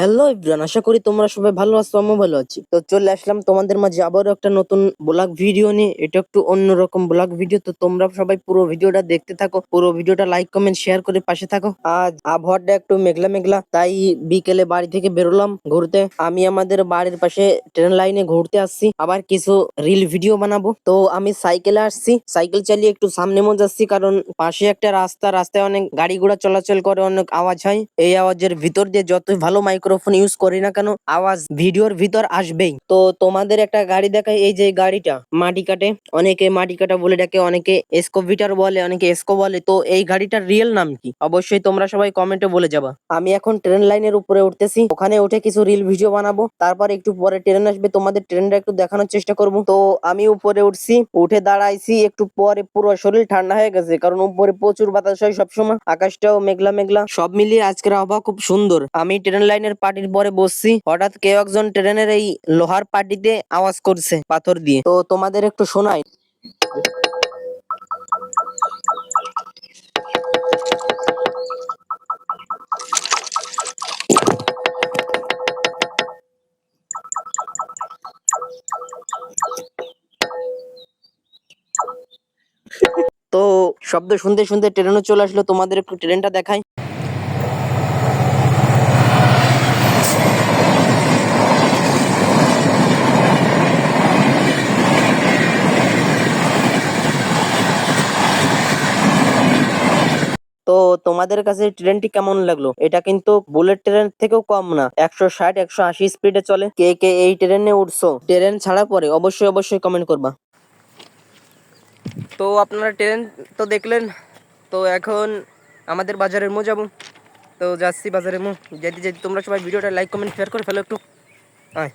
Hello Ibran আশা করি তোমরা সবাই ভালো আছো, আমিও ভালো আছি। তো চলে আসলাম তোমাদের মাঝে আবারও একটা নতুন ব্লগ ভিডিও নিয়ে। এটা একটু অন্যরকম ব্লগ ভিডিও, তো তোমরা সবাই পুরো ভিডিওটা দেখতে থাকো। পুরো ভিডিওটা লাইক কমেন্ট শেয়ার করে পাশে থাকো। আজ আবহাওয়াটা একটু মেঘলা মেঘলা, তাই বিকেলে বাড়ি থেকে বেরোলাম ঘুরতে। আমি আমাদের বাড়ির পাশে ট্রেন লাইনে ঘুরতে আসছি। আবার কিছু রিল ভিডিও বানাবো। তো আমি সাইকেলে আসছি। সাইকেল চালিয়ে একটু সামনে মধ্যে যাচ্ছি, কারণ পাশে একটা রাস্তা, রাস্তায় অনেক গাড়ি ঘোড়া চলাচল করে, অনেক আওয়াজ হয়। এই আওয়াজের ভিতর দিয়ে যতই ভালো মাইক্রোফোন ইউজ করি না কেন, আওয়াজ ভিডিওর ভিতর আসবেই। তো তোমাদের একটা গাড়ি দেখাই, এই যে গাড়িটা, মাটি কাটে। অনেকে মাটি কাটা বলে ডাকে, অনেকে এসকোভিটার বলে, অনেকে এসকো বলে। তো এই গাড়িটার রিয়েল নাম কি? অবশ্যই তোমরা সবাই কমেন্টে বলে যাবা। আমি এখন ট্রেন লাইনের উপরে উঠতেছি, ওখানে উঠে কিছু রিল ভিডিও বানাবো। তারপর একটু পরে ট্রেন আসবে, তোমাদের ট্রেনটা একটু দেখানোর চেষ্টা করব। তো আমি উপরে উঠছি, উঠে দাঁড়াইছি, একটু পরে পুরো শরীর ঠান্ডা হয়ে গেছে, কারণ উপরে প্রচুর বাতাস হয় সবসময়। আকাশটাও মেঘলা মেঘলা। সব মিলিয়ে আজকের আবহাওয়া খুব সুন্দর। আমি ট্রেন লাইনের পার্টির পরে বসছি। হঠাৎ কেউ একজন ট্রেনের এই লোহার পার্টিতে আওয়াজ করছে পাথর দিয়ে। তো তোমাদের একটু শোনাই। তো শব্দ শুনতে শুনতে ট্রেনও চলে আসলো। তোমাদের একটু ট্রেনটা দেখাই। তো তোমাদের কাছে ট্রেনটি কেমন লাগল? এটা কিন্তু বুলেট ট্রেন থেকেও কম না। একশো ষাট, একশো আশি স্পিডে চলে। কে কে এই ট্রেনে উঠছো? ট্রেন ছাড়া পরে অবশ্যই অবশ্যই কমেন্ট করবা। তো আপনারা ট্রেন তো দেখলেন। তো এখন আমাদের বাজারের মো যাব। তো যাচ্ছি বাজারের মো। যেতে যেতে তোমরা সবাই ভিডিওটা লাইক কমেন্ট শেয়ার করে ফেলো একটু। আয়।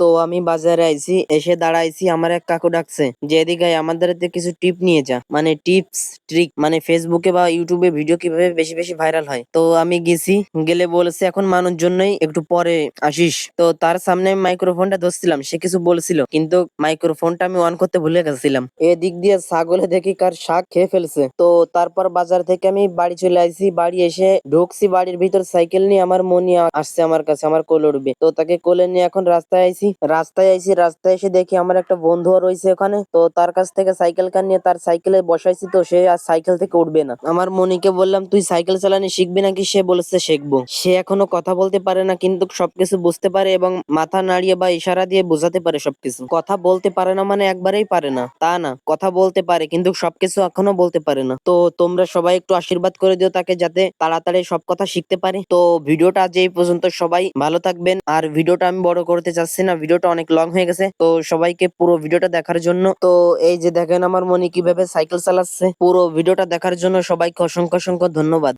তো আমি বাজারে আইছি, এসে দাঁড়াইছি, আমার এক কাকু ডাকছে, যে এদিকে আমাদের কিছু টিপ নিয়ে যা। মানে টিপস ট্রিক মানে ফেসবুকে বা ইউটিউবে ভিডিও কীভাবে বেশি বেশি ভাইরাল হয়। তো আমি গেছি, গেলে বলেছে, এখন মানুষ জন্যই একটু পরে আসিস। তো তার সামনে মাইক্রোফোনটা ধরছিলাম, সে কিছু বলছিল, কিন্তু মাইক্রোফোনটা আমি অন করতে ভুলে গেছিলাম। এদিক দিয়ে ছাগলে দেখি কার শাক খেয়ে ফেলছে। তো তারপর বাজার থেকে আমি বাড়ি চলে আসছি বাড়ি এসে ঢুকছি, বাড়ির ভিতর সাইকেল নিয়ে আমার মনি আসছে আমার কাছে, আমার কোলে উঠবে। তো তাকে কোলে নিয়ে এখন রাস্তায় আইছি রাস্তায় আইছি রাস্তায় এসে দেখি আমার একটা বন্ধু রয়েছে ওখানে। তো তার কাছ থেকে সাইকেল কান নিয়ে তার সাইকেলে বসাইছি তো সে আর সাইকেল থেকে উঠবে না। আমার মনিকে বললাম, তুই সাইকেল চালানি শিখবি নাকি? সে বলেছে, শিখব। সে এখনও কথা বলতে পারে না, কিন্তু সবকিছু বুঝতে পারে এবং মাথা নাড়িয়ে বা ইশারা দিয়ে বোঝাতে পারে সবকিছু। কথা বলতে পারে না মানে একবারেই পারে না। তা না, কথা বলতে পারে, কিন্তু সবকিছু এখনও বলতে পারে না। তো তোমরা সবাই একটু আশীর্বাদ করে দিও তাকে যাতে তাড়াতাড়ি সব কথা শিখতে পারে। তো ভিডিওটা আজ এই পর্যন্ত সবাই ভালো থাকবেন। আর ভিডিওটা আমি বড় করতে চাচ্ছি না ভিডিওটা অনেক লং হয়ে গেছে। তো সবাইকে পুরো ভিডিওটা দেখার জন্য, তো এই যে দেখেন আমার মনি কীভাবে সাইকেল চালাচ্ছে, পুরো ভিডিওটা দেখার জন্য সবাইকে অসংখ্য অসংখ্য ধন্যবাদ।